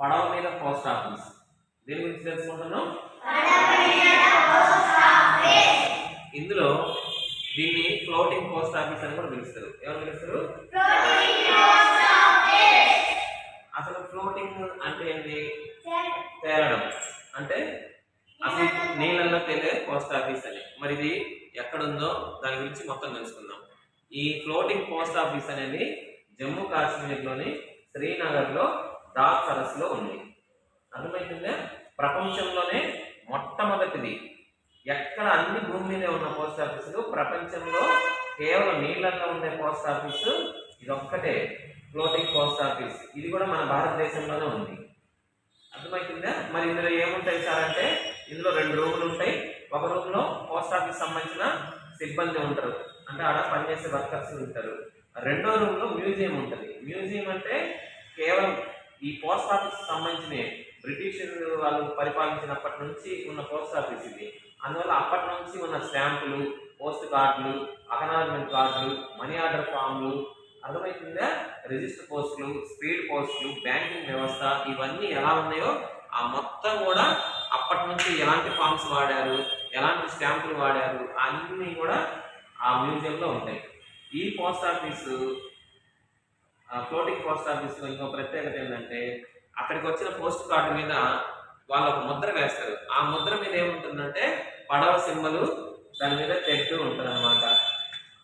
పడవ మీద post office. దీని గురించి తెలుసుకుంటున్నాం. ఇందులో దీన్ని ఫ్లోటింగ్ పోస్ట్ ఆఫీస్ అని కూడా పిలుస్తారు. ఎవరు పిలుస్తారు? అసలు ఫ్లోటింగ్ అంటే ఏంటి? తేలడం. అంటే అసలు నీళ్ళల్లో తేలే పోస్ట్ ఆఫీస్ అని. మరి ఇది ఎక్కడుందో దాని గురించి మొత్తం తెలుసుకుందాం. ఈ ఫ్లోటింగ్ పోస్ట్ ఆఫీస్ అనేది జమ్మూ కాశ్మీర్లోని శ్రీనగర్లో డాక్ సరస్సులో ఉంది. అర్థమవుతుందా ప్రపంచంలోనే మొట్టమొదటిది. ఎక్కడ అన్ని భూమి మీదే ఉన్న పోస్ట్ ఆఫీసులు ప్రపంచంలో కేవలం నీళ్ళల్లో ఉండే పోస్ట్ ఆఫీసు ఇది ఒక్కటే ఫ్లోటింగ్ పోస్ట్ ఆఫీస్ ఇది కూడా మన భారతదేశంలోనే ఉంది. అర్థమవుతుందా మరి ఇందులో ఏముంటాయి సార్ అంటే ఇందులో రెండు రూములు ఉంటాయి. ఒక రూమ్లో పోస్ట్ ఆఫీస్ సంబంధించిన సిబ్బంది ఉంటారు. అంటే ఆడ పనిచేసే వర్కర్స్ ఉంటారు. రెండో రూమ్లో మ్యూజియం ఉంటుంది. మ్యూజియం అంటే కేవలం ఈ పోస్ట్ ఆఫీస్ సంబంధించిన బ్రిటిష్ వాళ్ళు పరిపాలించినప్పటి నుంచి ఉన్న పోస్ట్ ఆఫీస్ ఇది. అందువల్ల అప్పటి నుంచి ఉన్న స్టాంపులు పోస్ట్ కార్డులు అకనాలజ్మెంట్ కార్డులు మనీ ఆర్డర్ ఫామ్లు అర్థమవుతుందా? రిజిస్టర్ పోస్టులు స్పీడ్ పోస్టులు బ్యాంకింగ్ వ్యవస్థ ఇవన్నీ ఎలా ఉన్నాయో ఆ మొత్తం కూడా అప్పటి నుంచి ఎలాంటి ఫామ్స్ వాడారు ఎలాంటి స్టాంపులు వాడారు అన్నీ కూడా ఆ మ్యూజియంలో ఉంటాయి. ఈ పోస్ట్ ఆఫీసు ఫ్లోటింగ్ పోస్ట్ ఆఫీస్లో ఇంకో ప్రత్యేకత ఏంటంటే అక్కడికి వచ్చిన పోస్ట్ కార్డు మీద వాళ్ళు ఒక ముద్ర వేస్తారు. ఆ ముద్ర మీద ఏముంటుందంటే పడవ సింబలు దాని మీద చెట్టు ఉంటుంది అనమాట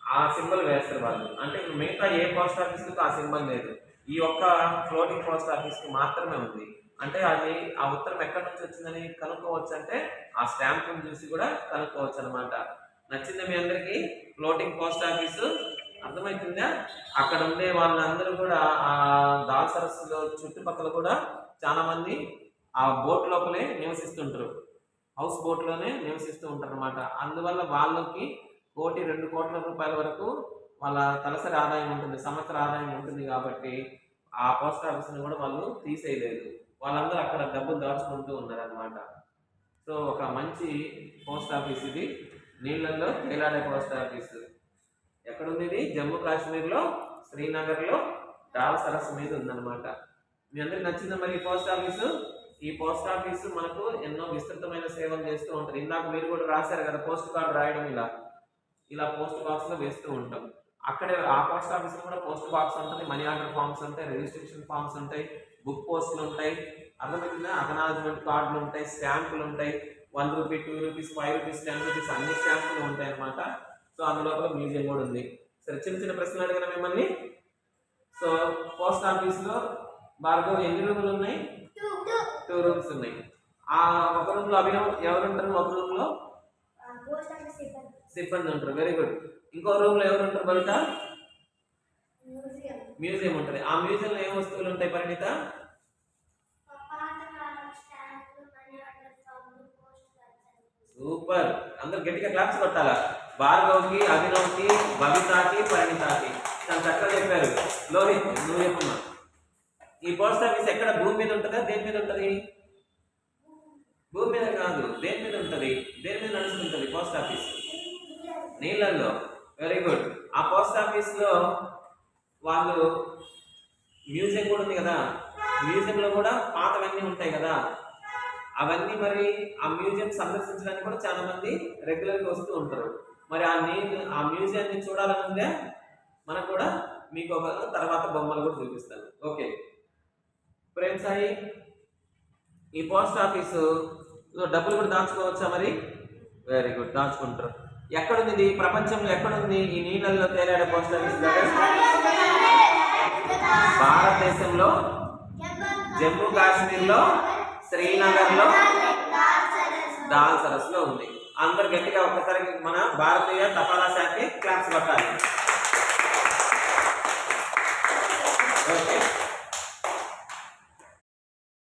ఆ సింబల్ వేస్తారు వాళ్ళు. అంటే మిగతా ఏ పోస్ట్ ఆఫీస్కి ఆ సింబల్ లేదు. ఈ ఒక్క ఫ్లోటింగ్ పోస్ట్ ఆఫీస్కి మాత్రమే ఉంది. అంటే అది ఆ ఉత్తరం ఎక్కడి నుంచి వచ్చిందని కనుక్కోవచ్చు అంటే ఆ స్టాంపుని చూసి కూడా కనుక్కోవచ్చు అనమాట నచ్చింది మీ అందరికీ? ఫ్లోటింగ్ పోస్ట్ ఆఫీసు అర్థమవుతుందా అక్కడ ఉండే వాళ్ళందరూ కూడా ఆ దాల్ సరస్సులో చుట్టుపక్కల కూడా చాలా మంది ఆ బోట్ లోపలే నివసిస్తుంటారు. హౌస్ బోట్లోనే నివసిస్తూ ఉంటారు అనమాట అందువల్ల వాళ్ళకి కోటి రెండు కోట్ల రూపాయల వరకు వాళ్ళ తలసరి ఆదాయం ఉంటుంది సంవత్సర ఆదాయం ఉంటుంది కాబట్టి ఆ పోస్ట్ ఆఫీస్ని కూడా వాళ్ళు తీసేయలేదు. వాళ్ళందరూ అక్కడ డబ్బులు దాచుకుంటూ ఉన్నారనమాట సో ఒక మంచి పోస్ట్ ఆఫీస్ ఇది. నీళ్ళల్లో తేలాడే పోస్ట్ ఆఫీస్. ఎక్కడుంది ఇది జమ్మూ కాశ్మీర్లో శ్రీనగర్లో దాల్ సరస్సు మీద ఉందన్నమాట. మీ అందరికి నచ్చిందా మరి ఈ పోస్ట్ ఆఫీసు? ఈ పోస్ట్ ఆఫీసు మనకు ఎన్నో విస్తృతమైన సేవలు చేస్తూ ఉంటారు. ఇందాక మీరు కూడా రాశారు కదా పోస్ట్ కార్డు రాయడం ఇలా. ఇలా పోస్ట్ బాక్స్లో వేస్తూ ఉంటాం. అక్కడే ఆ పోస్ట్ ఆఫీస్లో కూడా పోస్ట్ బాక్స్ ఉంటుంది మనీ ఆర్డర్ ఫామ్స్ ఉంటాయి రిజిస్ట్రేషన్ ఫామ్స్ ఉంటాయి బుక్ పోస్టులు ఉంటాయి అర్థమవుతుందా? అకనాలజ్మెంట్ కార్డులు ఉంటాయి స్టాంపులు ఉంటాయి one rupee two rupees five rupees ten rupees అన్ని స్టాంపులు ఉంటాయి అన్నమాట సో అందులో కూడా మ్యూజియం కూడా ఉంది. సరే చిన్న చిన్న ప్రశ్నలు అడిగిన మిమ్మల్ని? సో పోస్ట్ ఆఫీస్లో భార్గవ్ ఎన్ని రూములు ఉన్నాయి? టూ రూమ్స్ ఉన్నాయి. ఆ ఒక రూమ్లో అభినవ్ ఎవరు ఉంటారు ఒక రూమ్లో సిబ్బంది. ఉంటారు. వెరీ గుడ్ ఇంకో రూమ్లో ఎవరు ఉంటారు బయట మ్యూజియం ఉంటుంది. ఆ మ్యూజియం లో ఏం వస్తువులు ఉంటాయి పరిణిత? సూపర్. అందరు గట్టిగా క్లాప్స్ కొట్టాలా? భార్గవ్కి అభినవ్కి బబితాకి పరిణితాకి తను చక్కగా చెప్పారు. లోహిత్ నువ్వు చెప్పమ్మా. ఈ పోస్ట్ ఆఫీస్ ఎక్కడ? భూమి మీద ఉంటుందా? దేని మీద ఉంటుంది? భూమి మీద కాదు దేని మీద ఉంటుంది? దేని మీద నడుస్తుంటుంది పోస్ట్ ఆఫీస్? నీళ్ళల్లో. వెరీ గుడ్ ఆ పోస్ట్ ఆఫీస్లో వాళ్ళు మ్యూజియం కూడా ఉంది కదా? మ్యూజియంలో కూడా పాతవన్నీ ఉంటాయి కదా? అవన్నీ మరి ఆ మ్యూజియం సందర్శించడానికి కూడా చాలా మంది వస్తూ ఉంటారు. మరి ఆ నేను ఆ మ్యూజియాన్ని చూడాలనుందే మనకు కూడా మీకు ఒక తర్వాత బొమ్మలు కూడా చూపిస్తాను. ఓకే. ప్రేమ్ సాయి ఈ పోస్ట్ ఆఫీసు డబ్బులు కూడా దాచుకోవచ్చా మరి? Very good. దాచుకుంటారు. ఎక్కడుంది? ఈ ప్రపంచంలో ఎక్కడుంది? ఈ నీళ్ళల్లో తేలాడే పోస్ట్ ఆఫీస్ భారతదేశంలో జమ్మూ కాశ్మీర్లో శ్రీనగర్లో దాల్ సరస్సులో ఉంది. अंदर गिटेसार मन भारतीय तपाला शाख क्लास कटाली ओके.